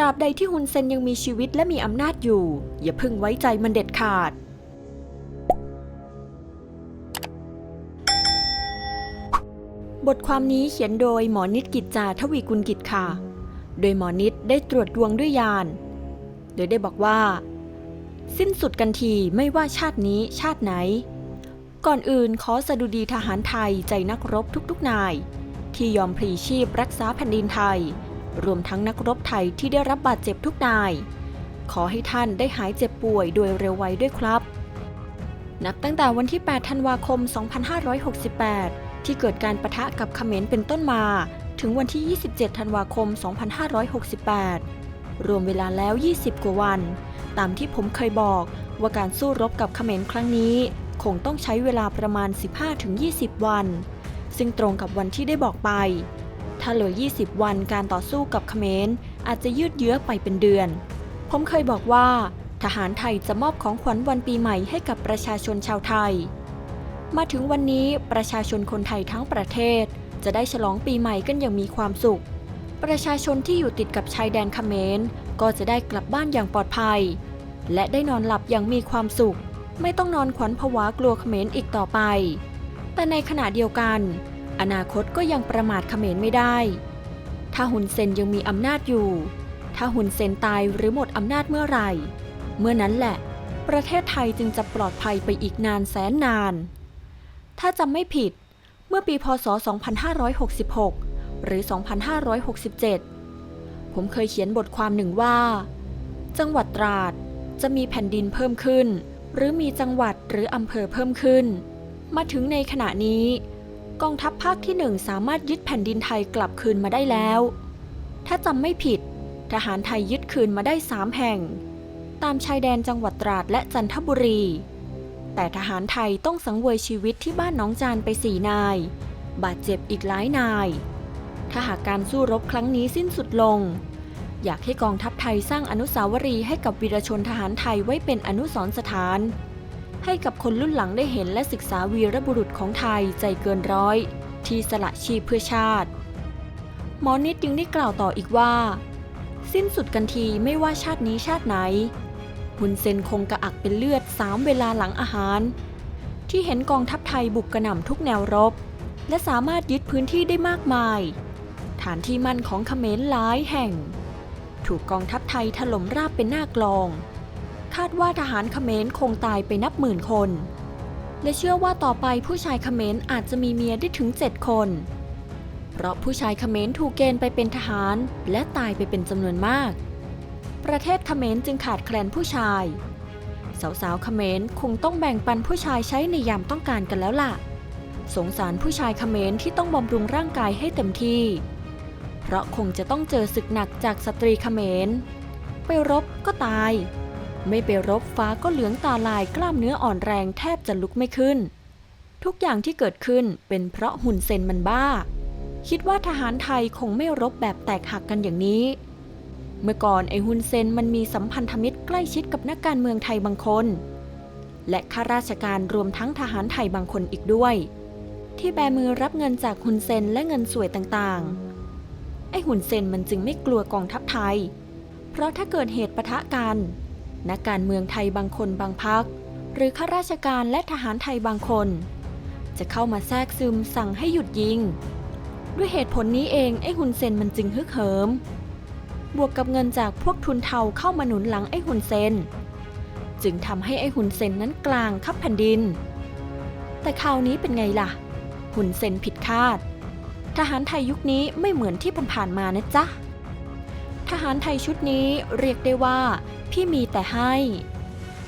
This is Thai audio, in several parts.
ราบใดที่ฮุนเซนยังมีชีวิตและมีอำนาจอยู่ อย่าพิ่งไว้ใจมันเด็ดขาด บทความนี้เขียนโดยหมอนิดกิจจาทวีกุลกิจค่ะ โดยหมอนิดได้ตรวจดวงด้วยยาน โดยได้บอกว่า สิ้นสุดกันทีไม่ว่าชาตินี้ชาติไหน ก่อนอื่นขอสดุดีทหารไทยใจนักรบทุกๆนาย ที่ยอมพลีชีพรักษาแผ่นดินไทย รวมทั้งนักรบไทยที่ได้รับบาดเจ็บทุกนาย ขอให้ท่านได้หายเจ็บป่วยโดยเร็วไวด้วยครับ นับตั้งแต่วันที่ 8 ธันวาคม 2568 ที่เกิดการประทะกับเขมรเป็นต้นมา ถึงวันที่ 27 ธันวาคม 2568 รวมเวลาแล้ว 20 กว่าวัน ตามที่ผมเคยบอกว่าการสู้รบกับเขมรครั้งนี้ คงต้องใช้เวลาประมาณ 15-20 วัน ซึ่งตรงกับวันที่ได้บอกไป ถ้าเหลือ 20 วันการต่อสู้กับเขมรอาจจะยืดเยื้อไปเป็นเดือน ผมเคยบอกว่า ทหารไทยจะมอบของขวัญวันปีใหม่ให้กับประชาชนชาวไทย มาถึงวันนี้ประชาชนคนไทยทั้งประเทศ จะได้ฉลองปีใหม่กันอย่างมีความสุข ประชาชนที่อยู่ติดกับชายแดนเขมรก็จะได้กลับบ้านอย่างปลอดภัย และได้นอนหลับอย่างมีความสุข ไม่ต้องนอนขวัญผวากลัวเขมรอีกต่อไป แต่ในขณะเดียวกัน อนาคตก็ยังประมาทเขมรไม่ได้ ถ้าหุนเซนยังมีอำนาจอยู่ ถ้าหุนเซนตายหรือหมดอำนาจเมื่อไหร่ เมื่อนั้นแหละ ประเทศไทยจึงจะปลอดภัยไปอีกนานแสนนาน ถ้าจำไม่ผิด เมื่อปีพศ 2566 หรือ 2567 ผมเคยเขียนบทความหนึ่งว่า จังหวัดตราดจะมีแผ่นดินเพิ่มขึ้น หรือมีจังหวัดหรืออำเภอเพิ่มขึ้น มาถึงในขณะนี้ กองทัพภาคที่หนึ่งสามารถยึดแผ่นดินไทยกลับคืนมาได้แล้ว ถ้าจำไม่ผิด ทหารไทยยึดคืนมาได้สามแห่ง ตามชายแดนจังหวัดตราดและจันทบุรี แต่ทหารไทยต้องสังเวยชีวิตที่บ้านน้องจานไปสี่นาย บาดเจ็บอีกหลายนาย ถ้าหากการสู้รบครั้งนี้สิ้นสุดลง อยากให้กองทัพไทยสร้างอนุสาวรีย์ให้กับวีรชนทหารไทยไว้เป็นอนุสรณ์สถาน ให้กับคนรุ่นหลังได้เห็นและศึกษาวีรบุรุษของไทยใจเกินร้อย ที่สละชีพเพื่อชาติ หมอนิดยังได้กล่าวต่ออีกว่า สิ้นสุดกันทีไม่ว่าชาตินี้ชาติไหนฮุนเซนคงกระอักเป็นเลือดสามเวลาหลังอาหาร ที่เห็นกองทัพไทยบุกกระหน่ำทุกแนวรบ และสามารถยึดพื้นที่ได้มากมาย ฐานที่มั่นของเขมรหลายแห่ง ถูกกองทัพไทยถล่มราบเป็นหน้ากลอง คาดว่าทหารเขมรคงตายไปนับหมื่นคน และเชื่อว่าต่อไปผู้ชายเขมรอาจจะมีเมียได้ถึงเจ็ดคน เพราะผู้ชายเขมรถูกเกณฑ์ไปเป็นทหารและตายไปเป็นจำนวนมาก ประเทศเขมรจึงขาดแคลนผู้ชาย สาวๆเขมรคงต้องแบ่งปันผู้ชายใช้ในยามต้องการกันแล้วล่ะ สงสารผู้ชายเขมรที่ต้องบำรุงร่างกายให้เต็มที่ เพราะคงจะต้องเจอศึกหนักจากสตรีเขมรไปรบก็ตาย ไม่ไปรบฟ้าก็เหลืองตาลายกล้ามเนื้ออ่อนแรงแทบจะลุกไม่ขึ้น ทุกอย่างที่เกิดขึ้นเป็นเพราะหุ่นเซนมันบ้า คิดว่าทหารไทยคงไม่รบแบบแตกหักกันอย่างนี้ เมื่อก่อนไอ้ฮุนเซนมันมีสัมพันธมิตรใกล้ชิดกับนักการเมืองไทยบางคน และข้าราชการรวมทั้งทหารไทยบางคนอีกด้วย ที่แบมือรับเงินจากฮุนเซนและเงินสวยต่างๆ ไอ้ฮุนเซนมันจึงไม่กลัวกองทัพไทย เพราะถ้าเกิดเหตุปะทะกัน นักการเมืองไทยบางคนบางพัก หรือข้าราชการและทหารไทยบางคน จะเข้ามาแทรกซึมสั่งให้หยุดยิง ด้วยเหตุผลนี้เองไอ้ฮุนเซนมันจึงฮึกเหิม บวกกับเงินจากพวกทุนเทาเข้ามาหนุนหลังไอ้ฮุนเซนจึงทำให้ไอ้ฮุนเซนนั้นกลางคับแผ่นดิน แต่คราวนี้เป็นไงล่ะฮุนเซนผิดคาด ทหารไทยยุคนี้ไม่เหมือนที่ผ่านๆมานะจ๊ะทหารไทยชุดนี้เรียกได้ว่า พี่มีแต่ให้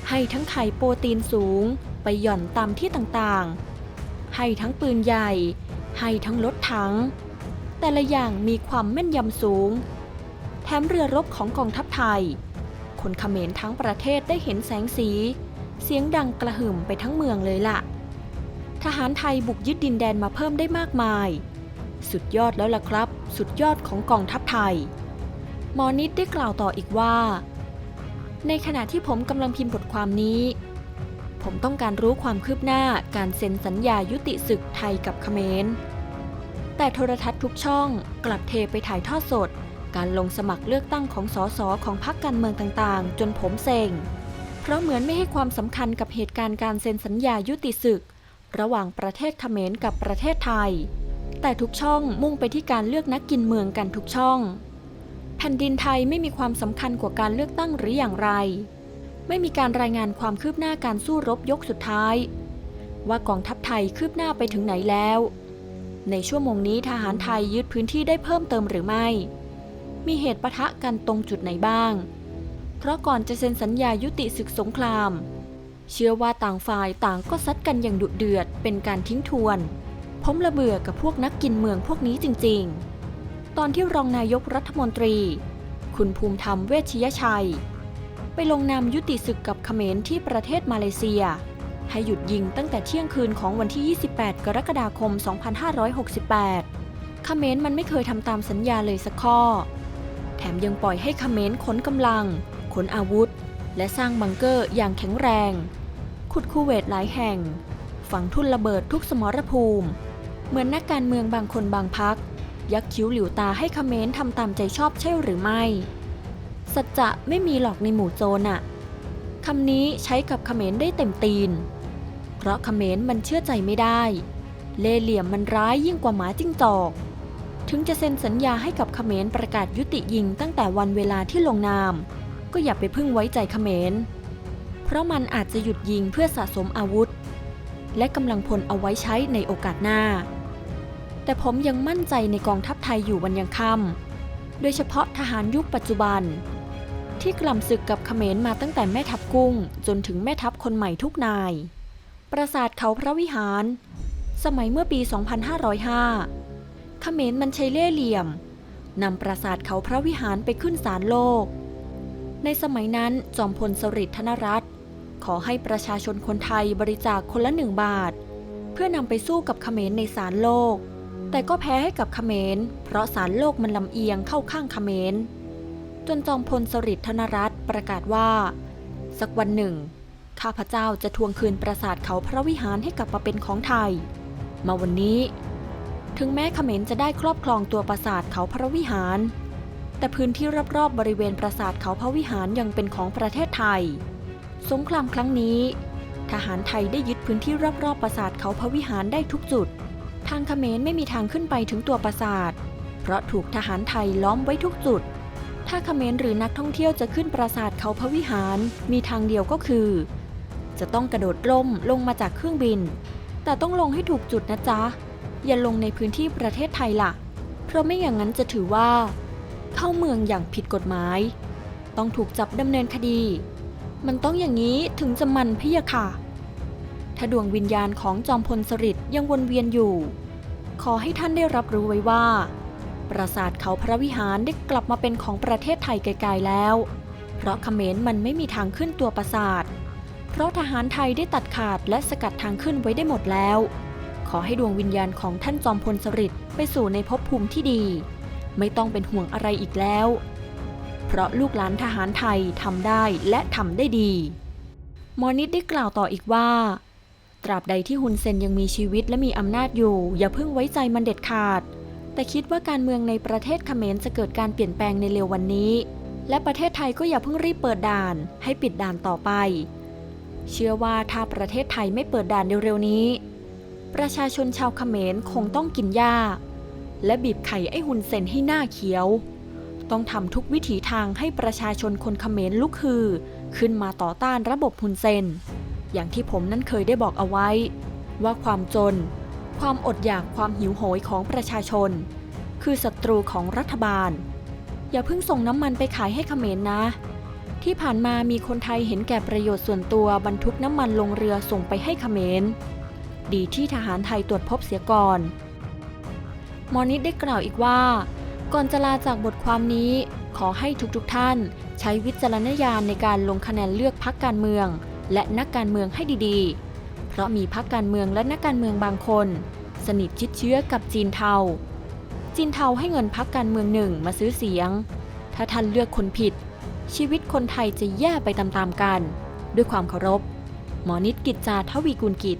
ให้ทั้งไข่โปรตีนสูงไปหย่อนตามที่ต่างๆ ให้ทั้งปืนใหญ่ ให้ทั้งรถถัง แต่ละอย่างมีความแม่นยำสูง แถมเรือรบของกองทัพไทย คนเขมรทั้งประเทศได้เห็นแสงสี เสียงดังกระหึ่มไปทั้งเมืองเลยล่ะ ทหารไทยบุกยึดดินแดนมาเพิ่มได้มากมาย สุดยอดแล้วล่ะครับ สุดยอดของกองทัพไทย มอนิดได้กล่าวต่ออีกว่า ในขณะที่ผมกำลังพิมพ์บทความนี้ ผมต้องการรู้ความคืบหน้าการเซ็นสัญญายุติศึกไทยกับเขมร แต่โทรทัศน์ทุกช่องกลับเทไปถ่ายทอดสด การลงสมัครเลือกตั้งของสสของพรรคการเมืองต่างๆ จนผมเซ็ง เพราะเหมือนไม่ให้ความสำคัญกับเหตุการณ์การเซ็นสัญญายุติศึก ระหว่างประเทศเขมรกับประเทศไทย แต่ทุกช่องมุ่งไปที่การเลือกนักกินเมืองกันทุกช่อง ผ่นดินไทยไม่มีความสำคัญกว่าการเลือกตั้งหรืออย่างไร ไม่มีการรายงานความคืบหน้าการสู้รบยกสุดท้าย ว่ากองทัพไทยคืบหน้าไปถึงไหนแล้ว ในชั่วโมงนี้ทหารไทยยึดพื้นที่ได้เพิ่มเติมหรือไม่ มีเหตุปะทะกันตรงจุดไหนบ้าง เพราะก่อนจะเซ็นสัญญายุติศึกสงคราม เชื่อว่าต่างฝ่ายต่างก็ซัดกันอย่างดุเดือดเป็นการทิ้งทวน ผมระเบื่อกับพวกนักกินเมืองพวกนี้จริง ๆ ตอนที่รองนายกรัฐมนตรี คุณภูมิธรรมเวชยชัย ไปลงนามยุติศึกกับเขมรที่ประเทศมาเลเซีย ให้หยุดยิงตั้งแต่เที่ยงคืนของวันที่ 28 กรกฎาคม 2568 เขมรมันไม่เคยทำตามสัญญาเลยสักข้อ แถมยังปล่อยให้เขมรขนกำลัง ขนอาวุธ และสร้างบังเกอร์อย่างแข็งแรง ขุดคูเวตหลายแห่ง ฝังทุ่นระเบิดทุกสมรภูมิ เหมือนนักการเมืองบางคนบางพัก ยักคิ้วหลิวตาให้เขมรทำตามใจชอบใช่หรือไม่ สัจจะไม่มีหรอกในหมู่โจรอะคำนี้ใช้กับเขมรได้เต็มตีน เพราะเขมรมันเชื่อใจไม่ได้ เล่เหลี่ยมมันร้ายยิ่งกว่าหมาจิ้งจอก ถึงจะเซ็นสัญญาให้กับเขมรประกาศยุติยิงตั้งแต่วันเวลาที่ลงนาม ก็อย่าไปพึ่งไว้ใจเขมร เพราะมันอาจจะหยุดยิงเพื่อสะสมอาวุธ และกำลังพลเอาไว้ใช้ในโอกาสหน้า แต่ผมยังมั่นใจในกองทัพไทยอยู่วันยังค่ำโดยเฉพาะทหารยุคปัจจุบัน ที่กล่ำศึกกับเขมรมาตั้งแต่แม่ทัพกุ้ง จนถึงแม่ทัพคนใหม่ทุกนาย ปราสาทเขาพระวิหาร สมัยเมื่อปี 2505 เขมรมันใช้เล่ห์เหลี่ยมนำปราสาทเขาพระวิหารไปขึ้นศาลโลก ในสมัยนั้นจอมพลสฤษดิ์ธนรัตน์ขอให้ประชาชนคนไทยบริจาคคนละหนึ่งบาท เพื่อนำไปสู้กับเขมรในศาลโลก แต่ก็แพ้ให้กับเขมร เพราะศาลโลกมันลำเอียงเข้าข้างเขมร จนจอมพลสฤษดิ์ธนรัตน์ประกาศว่า สักวันหนึ่ง ข้าพเจ้าจะทวงคืนปราสาทเขาพระวิหารให้กลับมาเป็นของไทย มาวันนี้ ถึงแม้เขมรจะได้ครอบครองตัวปราสาทเขาพระวิหาร แต่พื้นที่รอบๆบริเวณปราสาทเขาพระวิหารยังเป็นของประเทศไทย สงครามครั้งนี้ ทหารไทยได้ยึดพื้นที่รอบๆปราสาทเขาพระวิหารได้ทุกจุด ทางเขมรไม่มีทางขึ้นไปถึงตัวปราสาท เพราะถูกทหารไทยล้อมไว้ทุกจุด ถ้าเขมรหรือนักท่องเที่ยวจะขึ้นปราสาทเขาพระวิหารมีทางเดียวก็คือ จะต้องกระโดดร่มลงมาจากเครื่องบิน แต่ต้องลงให้ถูกจุดนะจ๊ะ อย่าลงในพื้นที่ประเทศไทยล่ะ เพราะไม่อย่างนั้นจะถือว่า เข้าเมืองอย่างผิดกฎหมาย ต้องถูกจับดำเนินคดี มันต้องอย่างนี้ถึงจะมันพี่ยะค่ะ ถ้าดวงวิญญาณของจอมพลสฤษดิ์ยังวนเวียนอยู่ ขอให้ท่านได้รับรู้ไว้ว่า ปราสาทเขาพระวิหารได้กลับมาเป็นของประเทศไทยไกลๆแล้ว เพราะเขมรมันไม่มีทางขึ้นตัวปราสาท เพราะทหารไทยได้ตัดขาดและสกัดทางขึ้นไว้ได้หมดแล้ว ขอให้ดวงวิญญาณของท่านจอมพลสฤษดิ์ไปสู่ในภพภูมิที่ดี ไม่ต้องเป็นห่วงอะไรอีกแล้ว เพราะลูกหลานทหารไทยทำได้และทำได้ดีหมอนิดได้กล่าวต่ออีกว่า ตราบใดที่ฮุนเซนยังมีชีวิตและมีอำนาจอยู่ อย่าเพิ่งไว้ใจมันเด็ดขาด แต่คิดว่าการเมืองในประเทศเขมรจะเกิดการเปลี่ยนแปลงในเร็ววันนี้ และประเทศไทยก็อย่าเพิ่งรีบเปิดด่าน ให้ปิดด่านต่อไป เชื่อว่าถ้าประเทศไทยไม่เปิดด่านเร็วๆนี้ ประชาชนชาวเขมรคงต้องกินหญ้า และบีบไข่ไอ้หุนเซนให้หน้าเขียว ต้องทำทุกวิถีทางให้ประชาชนคนเขมรลุกฮือขึ้นมาต่อต้านระบบหุนเซน อย่างที่ผมนั้นเคยได้บอกเอาไว้ ว่าความจน ความอดอยากความหิวโหยของประชาชน คือศัตรูของรัฐบาล อย่าเพิ่งส่งน้ำมันไปขายให้เขมรนะ ที่ผ่านมามีคนไทยเห็นแก่ประโยชน์ส่วนตัวบรรทุกน้ำมันลงเรือส่งไปให้เขมร ดีที่ทหารไทยตรวจพบเสียก่อนมอนิดได้กล่าวอีกว่า ก่อนจะลาจากบทความนี้ขอให้ทุกๆทท่าน ใช้วิจารณญาณในการลงคะแนนเลือกพักการเมือง และนักการเมืองให้ดีๆ เพราะมีพักการเมืองและนักการเมืองบางคน สนิทชิดเชื้อกับจีนเทา จีนเทาให้เงินพักการเมืองหนึ่งมาซื้อเสียง ถ้าท่านเลือกคนผิด ชีวิตคนไทยจะแย่ไปตามๆกัน ด้วยความเคารพ หมอนิดกิจจาทวีกุลกิจ